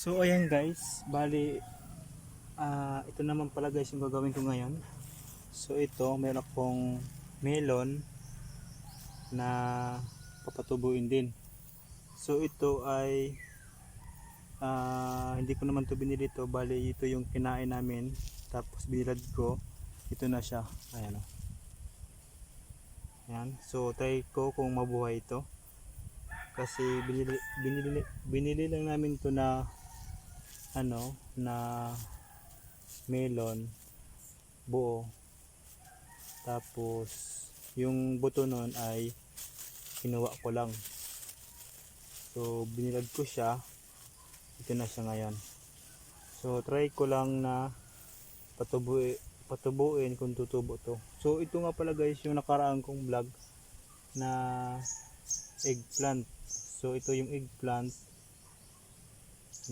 So ayan guys, bali ah ito naman pala guys yung gagawin ko ngayon. So ito, meron akong melon na papatubuin din. So ito ay ah hindi ko naman to binili to, bali ito yung kinain namin tapos binilad ko. Ito na siya. Ayan o. Ayan. So try ko kung mabuhay ito. Kasi binili, binili, binili lang namin to na ano na melon buo. Tapos yung buto nun ay kinuha ko lang. So binilad ko siya. Ito na siya ngayon. So try ko lang na patubuin patubuin kung tutubo to. So ito nga pala guys yung nakaraan kong vlog na eggplant. So ito yung eggplant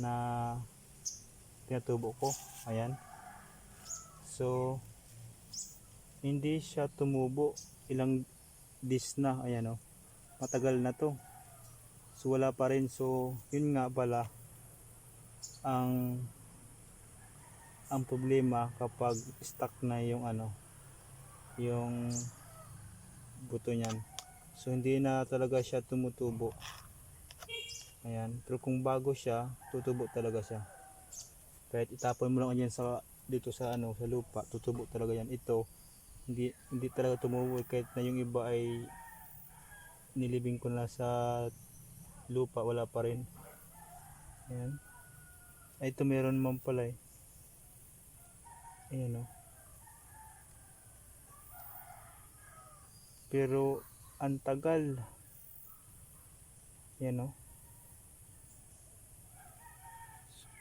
na pinatubo ko. Ayan. So hindi siya tumubo. Ilang dis na. Ayan o matagal na to. So wala pa rin. So yun nga pala ang ang problema kapag stuck na yung ano yung buto niyan. So hindi na talaga siya tumutubo. Ayan. Pero kung bago siya tutubo talaga siya kahit itapon mo lang yan sa dito sa ano sa lupa tutubo talaga yan. Ito hindi hindi talaga tumubo. Kahit na yung iba ay nilibing ko na sa lupa wala pa rin. Ayan. Ay ito meron man pala eh. Ayan o pero ang tagal. Yan o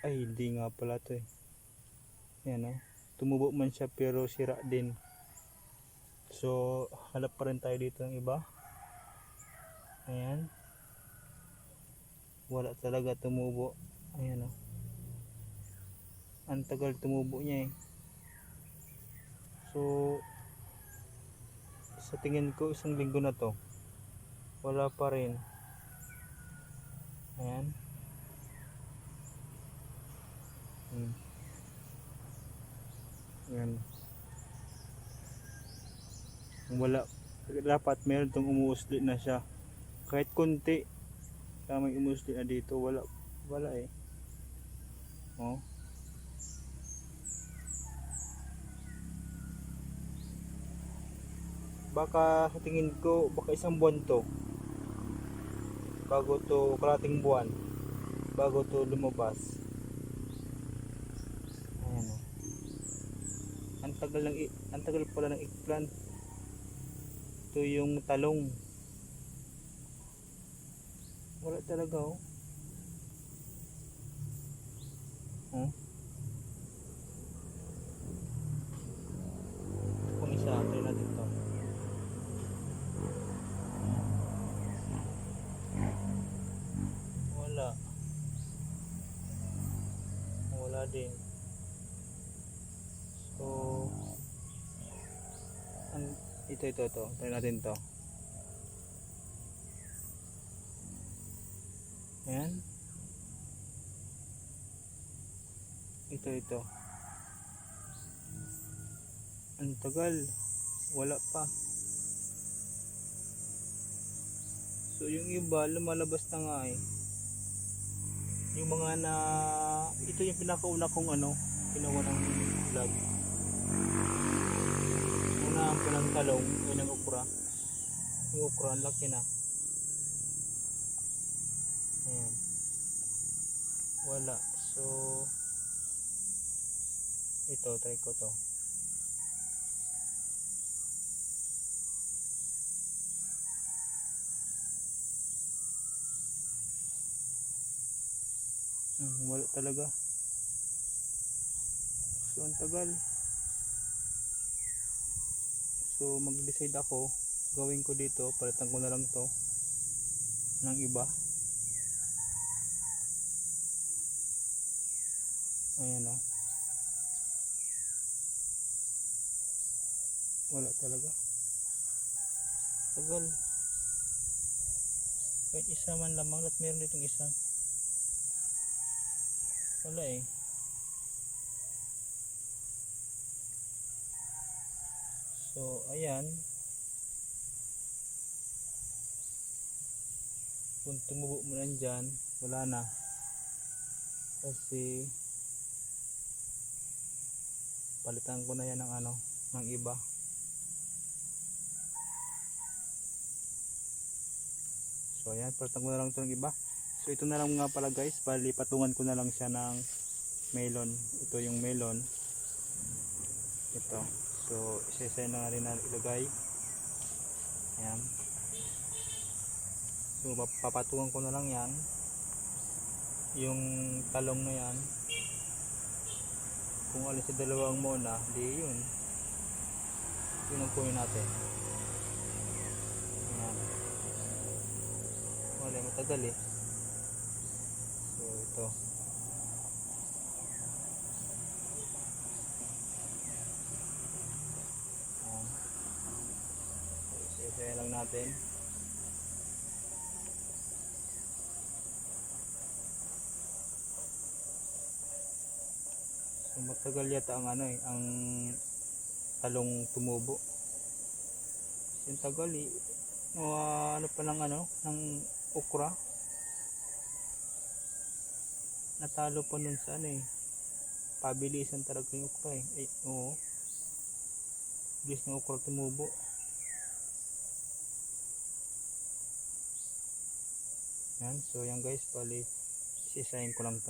ay hindi nga pala to eh. Yan o tumubo man siya pero sira din. So hanap pa rin tayo dito ng iba. Ayan. Wala talaga tumubo. Ayan o ang tagal tumubo niya eh. So sa tingin ko isang linggo na to. Wala pa rin. Ayan Hmm. Kung wala, dapat meron tong umuusli na siya. Kahit konti, may umuusli na dito, wala, wala eh. Oh. Baka sa tingin ko, baka isang buwan to. Bago to, kalating buwan. Bago to lumabas. Ayan o. Tagal ng ang tagal pala ng eggplant. Ito yung talong. Wala talaga oh. Oh. Kung isa, try natin to. Wala. Wala din. So, an, ito, ito, ito. Try natin to. Ayan. Ito, ito. Ang tagal. Wala pa. So, yung iba, lumalabas na nga eh. Yung mga na... Ito yung pinakauna kong ano, ginawa ng vlog. Una ang pinang talong, yun ang okra. Yung okra, ang laki na. Ayan. Wala. So, ito, try ko to. Hmm, wala talaga. So, ang tagal. So, mag-decide ako. Gawin ko dito. Palitan ko na lang to. Ng iba. Ayan o. Wala talaga. Tagal. Kahit isa man lamang at meron ditong isa. Wala eh. So, ayan. Kung tumubo mo lang dyan, wala na. Kasi, palitan ko na yan ng ano, ng iba. So, ayan, palitan ko na lang ito ng iba. So, ito na lang nga pala guys, bali patungan ko na lang siya ng melon. Ito yung melon. Ito. So, isa-isa na rin na ilagay. Ayan. So, pap- papatungan ko na lang yan. Yung talong na yan. Kung alin sa dalawang muna, di yun. Yun ang kunin natin. Ayan. Wala, matagal eh. So, ito. Ayan. Isa-isa lang natin. So, matagal yata ang ano eh, ang talong tumubo. Kasi ang tagal eh. Mga ano pa lang ano, ng okra. Natalo pa nun sa ano eh. Pabilisan talaga yung okra eh. Ay, oo. Bilis ng okra tumubo. Yan, so yan guys, bali, sisayin ko lang to.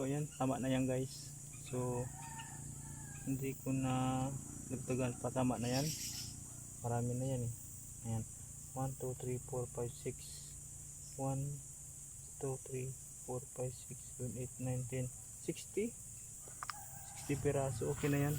So ayan, tama na yan guys. So hindi ko na nagtagal pa tama na yan. Marami na yan eh. Ayan. 1, 2, 3, 4, 5, 6 1, 2, 3, 4, 5, 6, 7, 8, 9, 10 60 60 piraso, okay na yan